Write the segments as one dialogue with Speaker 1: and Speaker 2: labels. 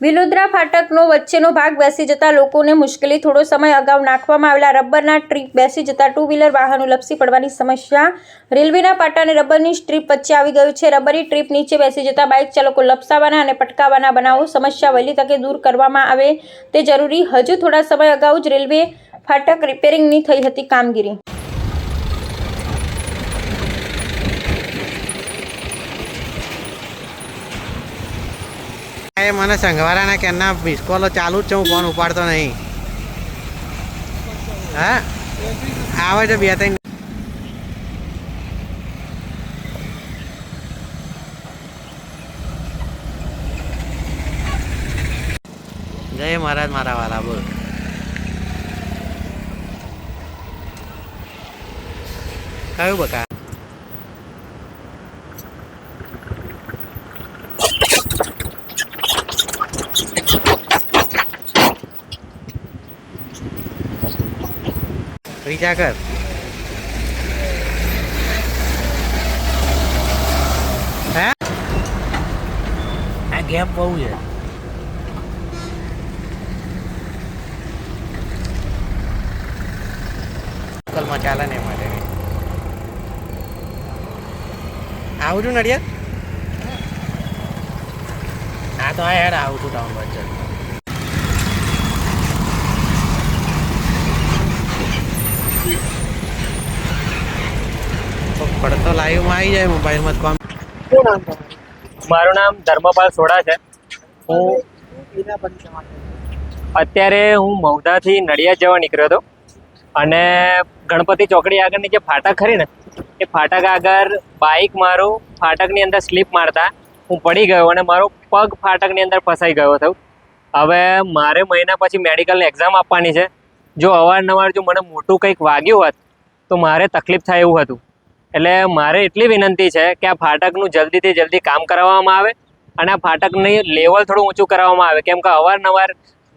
Speaker 1: વિલોદરા ફાટકનો વચ્ચેનો ભાગ બેસી જતા લોકોને મુશ્કેલી, થોડો સમય અગાઉ નાખવામાં આવેલા રબરના ટ્રીપ બેસી જતા ટુ વ્હીલર વાહનો લપસી પડવાની સમસ્યા. રેલવેના પાટા અને રબરની સ્ટ્રીપ વચ્ચે આવી ગયું છે. રબરી ટ્રીપ નીચે બેસી જતા બાઇક ચાલકો લપસાવાના અને પટકાવાના બનાવો સમસ્યા વહેલી તકે દૂર કરવામાં આવે. તે જરૂરી. હજુ થોડા સમય અગાઉ જ રેલવે ફાટક રિપેરિંગની થઈ હતી કામગીરી.
Speaker 2: એ મને સંઘવારાના કેરના મિસકોલો ચાલુ જ છે, હું ફોન ઉપાડતો નહીં. હા? આવે છે બે ત્રણ જય મહારાજ મારા વાલા, બોલ. કયું બકા? રીચા કર હે
Speaker 3: આ ગેપ બહુ છે.
Speaker 2: લોકલમાં ચાલે ને માટે. આવું છું નડિયાદ?
Speaker 3: હા. તો આ યાર આવું છું ટાઉન વચ્ચે
Speaker 2: પડતો લાઈવમાં આવી જાય મોબાઈલમાં કોમ.
Speaker 4: મારું નામ ધર્મપાલ સોડા છે. હું અત્યારે હું મહુધાથી નડિયાદ જવા નીકળ્યો હતો. અને ગણપતિ ચોકડી આગળની જે ફાટક ખરી ને એ ફાટક આગળ બાઇક મારું ફાટકની અંદર સ્લીપ મારતા હું પડી ગયો અને મારો પગ ફાટકની અંદર ફસાઈ ગયો હતો. હવે મારે મહિના પછી મેડિકલની એક્ઝામ આપવાની છે. જો અવારનવાર જો મને મોટું કંઈક વાગ્યું હોત તો મારે તકલીફ થાય એવું હતું. એટલે મારે એટલી વિનંતી છે કે આ ફાટકનું જલ્દીથી જલ્દી કામ કરાવવામાં આવે અને આ ફાટકની લેવલ થોડું ઊંચું કરાવવામાં આવે. કેમ કે અવારનવાર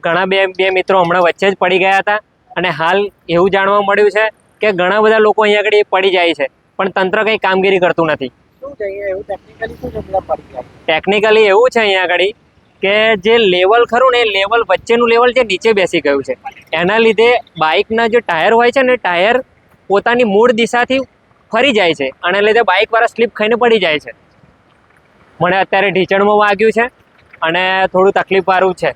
Speaker 4: ઘણા બે બે મિત્રો હમણાં વચ્ચે જ પડી ગયા હતા અને હાલ એવું જાણવા મળ્યું છે કે ઘણા બધા લોકો અહીંયા આગળ પડી જાય છે પણ તંત્ર કંઈ કામગીરી કરતું નથી. ટેકનિકલી એવું? છે અહીંયા આગળ કે જે લેવલ ખરું ને એ લેવલ વચ્ચેનું લેવલ જે નીચે બેસી ગયું છે. એના લીધે બાઇકના જે ટાયર હોય છે ને ટાયર પોતાની મૂળ દિશાથી ફરી જાય છે. અને લીધે બાઇકવાળા સ્લીપ ખાઈને પડી જાય છે. મને અત્યારે ઢીચણમાં વાગ્યું છે અને થોડું તકલીફવાળું છે.